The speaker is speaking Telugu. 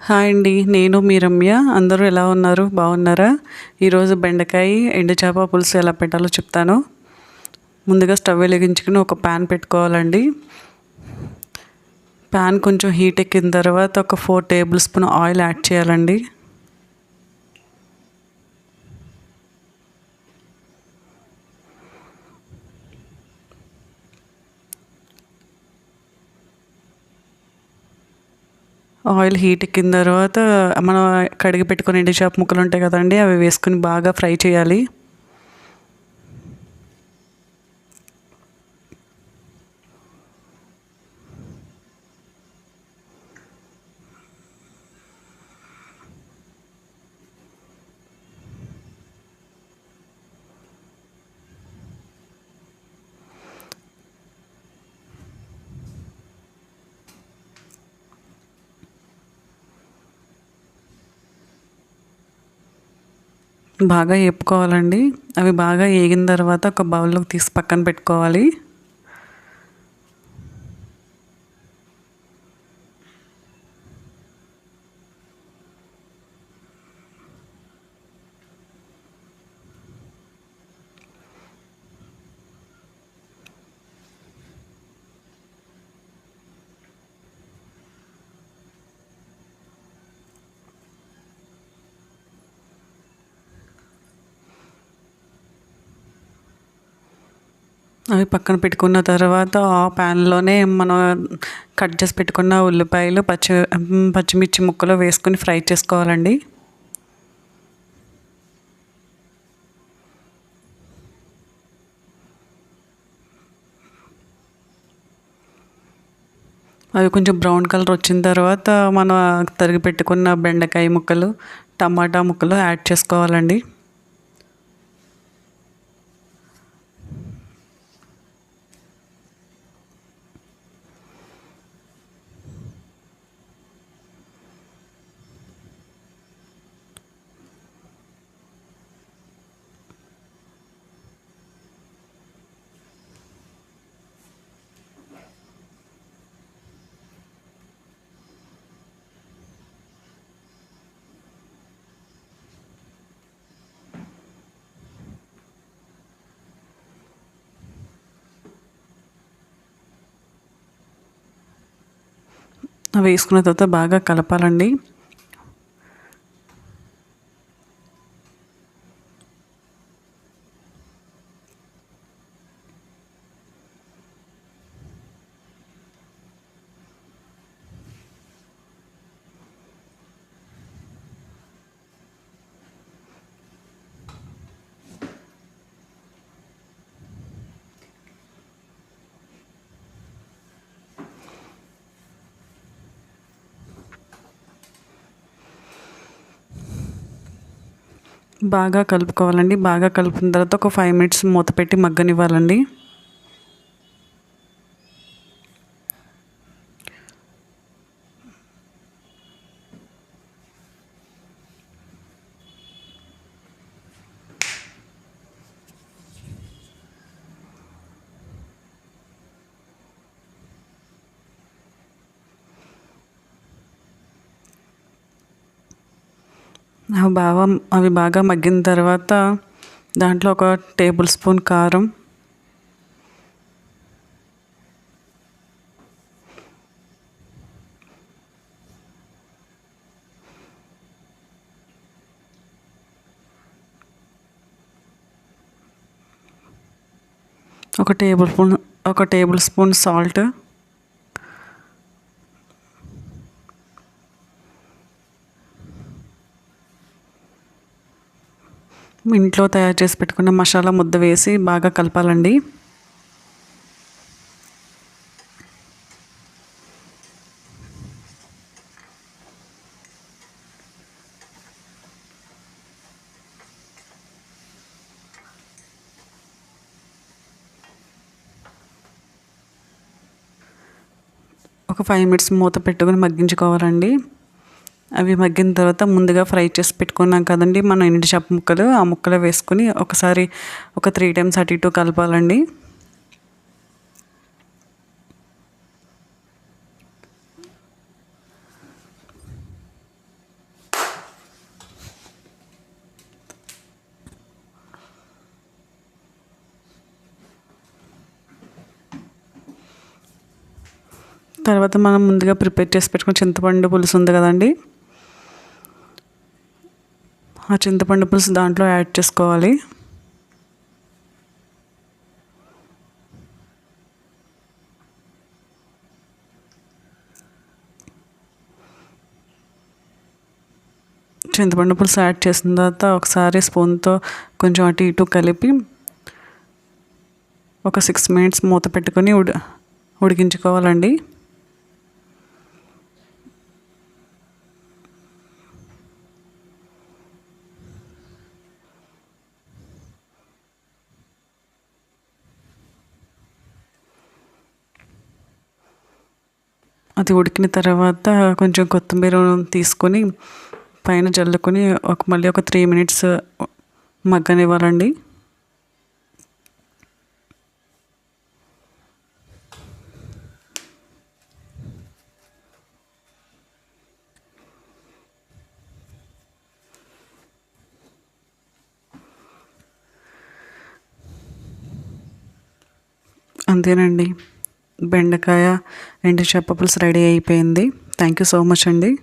హాయ్ అండి నేను మీ రమ్య. అందరూ ఎలా ఉన్నారు? బాగున్నారా? ఈరోజు బెండకాయ ఎండు చేప పులుసు ఎలా పెట్టాలో చెప్తాను. ముందుగా స్టవ్ వెలిగించుకుని ఒక ప్యాన్ పెట్టుకోవాలండి. ప్యాన్ కొంచెం హీట్ ఎక్కిన తర్వాత ఒక four tablespoon oil add చేయాలండి. ఆయిల్ హీట్ ఎక్కిన తర్వాత మనం కడిగి పెట్టుకుని ఎండి చేప ముక్కలు ఉంటాయి కదండి అవి వేసుకుని బాగా ఫ్రై చేయాలి. బాగా వేపుకోవాలండి అవి బాగా వేగిన తర్వాత ఒక బౌల్లోకి తీసి పక్కన పెట్టుకోవాలి. అవి పక్కన పెట్టుకున్న తర్వాత ఆ ప్యాన్లోనే మనం కట్ చేసి పెట్టుకున్న ఉల్లిపాయలు పచ్చి పచ్చిమిర్చి ముక్కలు వేసుకుని ఫ్రై చేసుకోవాలండి. అవి కొంచెం బ్రౌన్ కలర్ వచ్చిన తర్వాత మనం తరిగి పెట్టుకున్న బెండకాయ ముక్కలు టమాటా ముక్కలు యాడ్ చేసుకోవాలండి. వేసుకున్న తర్వాత బాగా కలపాలండి. బాగా కలుపుకోవాలండి. బాగా కలిపిన తర్వాత ఒక ఫైవ్ మినిట్స్ మూత పెట్టి మగ్గనివ్వాలండి. అవి బాగా అవి బాగా మగ్గిన తర్వాత దాంట్లో ఒక టేబుల్ స్పూన్ కారం. ఒక టేబుల్ స్పూన్ ఒక టేబుల్ స్పూన్ సాల్ట్. ఇంట్లో తయారు చేసి పెట్టుకున్న మసాలా ముద్ద వేసి బాగా కలపాలండి. ఒక ఫైవ్ మినిట్స్ మూత పెట్టుకొని మగ్గించుకోవాలండి. అవి మగ్గిన తర్వాత ముందుగా ఫ్రై చేసి పెట్టుకున్నాం కదండి మనం ఎండు చేప ముక్కలు ఆ ముక్కలు వేసుకుని ఒకసారి ఒక త్రీ టైమ్స్ అటు ఇటు కలపాలండి. తర్వాత మనం ముందుగా ప్రిపేర్ చేసి పెట్టుకుని చింతపండు పులుసు ఉంది కదండి ఆ చింతపండు పులుసు దాంట్లో యాడ్ చేసుకోవాలి. చింతపండు పులుసు యాడ్ చేసిన తర్వాత ఒకసారి స్పూన్తో కొంచెం అటు ఇటు కలిపి ఒక సిక్స్ మినిట్స్ మూత పెట్టుకొని ఉడి ఉడికించుకోవాలండి. అది ఉడికిన తర్వాత కొంచెం కొత్తిమీర తీసుకొని పైన జల్లుకొని ఒక మళ్ళీ ఒక త్రీ మినిట్స్ మగ్గనివ్వాలండి. అంతేనండి. బెండకాయ ఎండు చేప పులుసు రెడీ అయిపోయింది. థ్యాంక్ యూ సో మచ్ అండి.